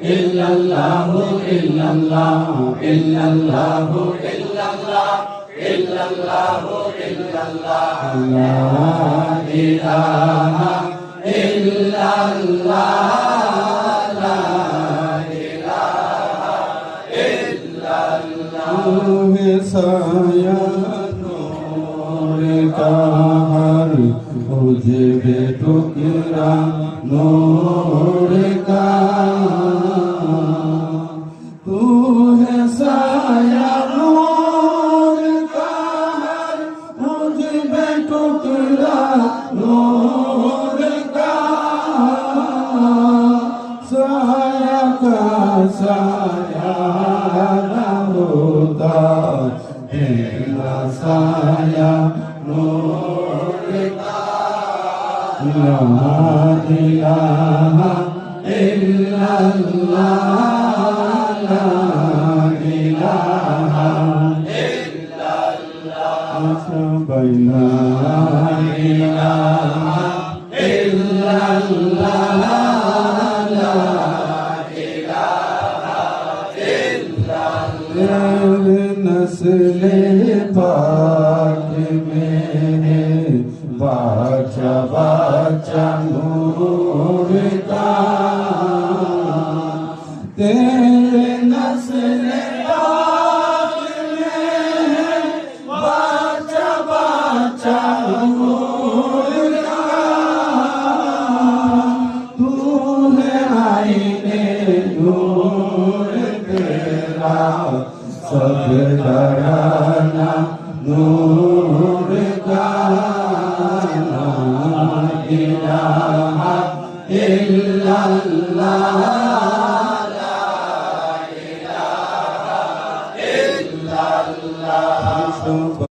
illallahu illallahu illallahu illallah illallahu illallah la ilaha illallah साया नूर का हर বুঝবে টুকরা নোরে কা তু হে সায়া নোর কার বুঝবে টুকরা নোর কা সায়া কা সায়া না হোতা সায়া لا إله إلا الله لا إله إلا الله سبحان لا إله إلا الله نسل پا اڑتا نور سب کا